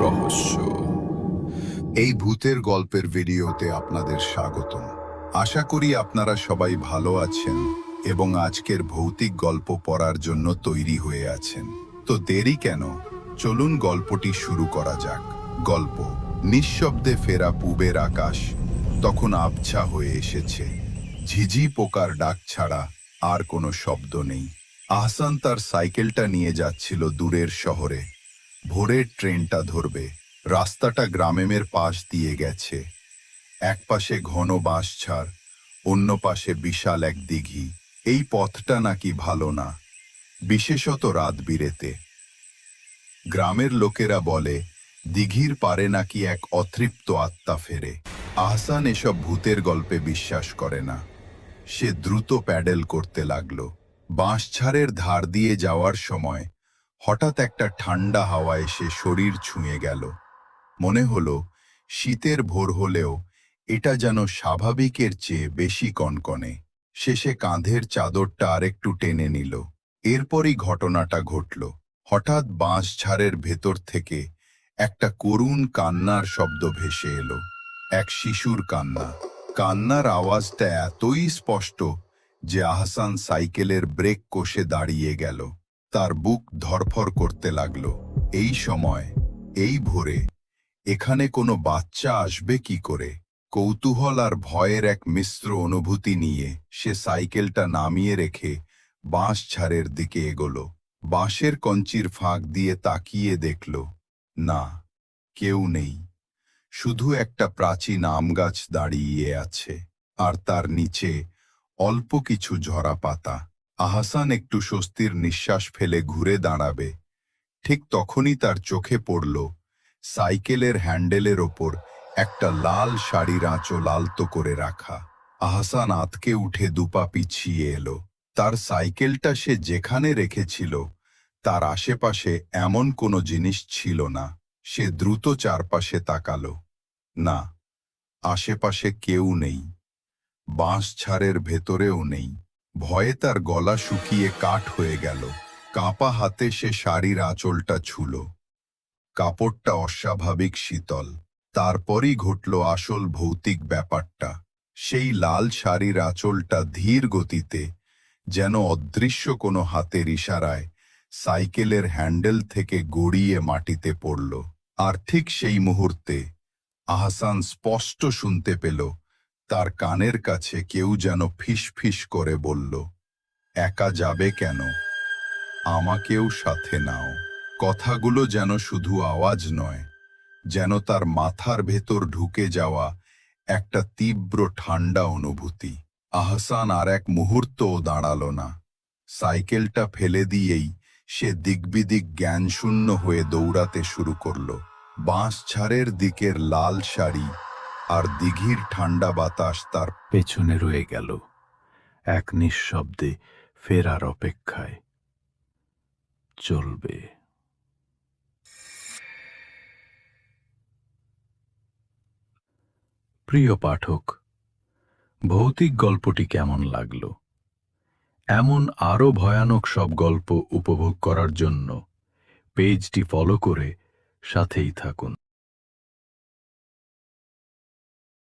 রহস্য। এই ভূতের গল্পের ভিডিওতে আপনাদের স্বাগতম। আশা করি আপনারা সবাই ভালো আছেন এবং আজকের ভৌতিক গল্প পড়ার জন্য তৈরি হয়ে আছেন। তো দেরি কেন? চলুন গল্পটি শুরু করা যাক। গল্প, নিঃশব্দে ফেরা পূবের আকাশ, তখন আবছা হয়ে এসেছে। ঝিঝি পোকার ডাক ছাড়া আর কোনো শব্দ নেই। আহসান তার সাইকেলটা নিয়ে যাচ্ছিল দূরের শহরে। ভোরের ট্রেনটা ধরবে। রাস্তাটা গ্রামেমের পাশ দিয়ে গেছে। এক পাশে ঘন বাঁশঝাড়, অন্য পাশে বিশাল এক দিঘি। এই পথটা নাকি ভালো না। বিশেষত রাত বিরেতে গ্রামের লোকেরা বলে, দিঘির পারে নাকি এক অতৃপ্ত আত্মা ফেরে। আহসান এসব ভূতের গল্পে বিশ্বাস করে না। সে দ্রুত প্যাডেল করতে লাগল। বাঁশঝাড়ের ধার দিয়ে যাওয়ার সময় হঠাৎ একটা ঠান্ডা হাওয়া এসে শরীর ছুঁয়ে গেল। মনে হলো, শীতের ভোর হলেও এটা যেন স্বাভাবিকের চেয়ে বেশি কনকনে। শেষে কাঁধের চাদরটা আরেকটু টেনে নিল। এরপরই ঘটনাটা ঘটল। হঠাৎ বাঁশ বাঁশঝাড়ের ভেতর থেকে একটা করুণ কান্নার শব্দ ভেসে এলো। এক শিশুর কান্না। কান্নার আওয়াজটা এতই স্পষ্ট যে আহসান সাইকেলের ব্রেক কষে দাঁড়িয়ে গেল। তার বুক ধরফর করতে লাগল। এই সময়, এই ভোরে, এখানে কোনো বাচ্চা আসবে কি করে? কৌতূহল আর ভয়ের এক মিশ্র অনুভূতি নিয়ে সে সাইকেলটা নামিয়ে রেখে বাঁশ ঝাড়ের দিকে এগোল। বাঁশের কঞ্চির ফাঁক দিয়ে তাকিয়ে দেখল, না, কেউ নেই। শুধু একটা প্রাচীন আম গাছ দাঁড়িয়ে আছে, আর তার নিচে অল্প কিছু ঝরা পাতা। আহাসান একটু স্বস্তির নিঃশ্বাস ফেলে ঘুরে দাঁড়াবে। ঠিক তখনই তার চোখে পড়ল সাইকেলের হ্যান্ডেলের ওপর একটা লাল শাড়ির আঁচল আলতো করে রাখা। আহসান আতকে উঠে দুপা পিছিয়ে এলো। তার সাইকেলটা সে যেখানে রেখেছিল, তার আশেপাশে এমন কোনো জিনিস ছিল না। সে দ্রুত চারপাশে তাকালো। না, আশেপাশে কেউ নেই। বাঁশ ছাড়ের ভেতরেও নেই। ভয়ে তার গলা শুকিয়ে কাঠ হয়ে গেল। কাঁপা হাতে সে শাড়ির আঁচলটা ছুল। কাপড়টা অস্বাভাবিক শীতল। তারপরই ঘটল আসল ভৌতিক ব্যাপারটা। সেই লাল শাড়ির আঁচলটা ধীর গতিতে, যেন অদৃশ্য কোনো হাতের ইশারায়, সাইকেলের হ্যান্ডেল থেকে গড়িয়ে মাটিতে পড়ল। আর ঠিক সেই মুহূর্তে আহসান স্পষ্ট শুনতে পেল তার কানের কাছে কেউ যেন ফিস ফিস করে বলল, একা যাবে কেন? আমাকেও সাথে নাও। কথাগুলো যেন শুধু আওয়াজ নয়, যেন তার মাথার ভেতর ঢুকে যাওয়া একটা তীব্র ঠান্ডা অনুভূতি। আহসান আর এক মুহূর্তও দাঁড়াল না। সাইকেলটা ফেলে দিয়েই সে দিকবিদিক জ্ঞানশূন্য হয়ে দৌড়াতে শুরু করল। বাঁশ ছাড়ের দিকের লাল শাড়ি আর দিঘির ঠান্ডা বাতাস তার পেছনে রয়ে গেল। এক নিঃশব্দে ফেরার অপেক্ষায় চলবে। প্রিয় পাঠক, ভৌতিক গল্পটি কেমন লাগল? এমন আরও ভয়ানক সব গল্প উপভোগ করার জন্য পেজটি ফলো করে সাথেই থাকুন।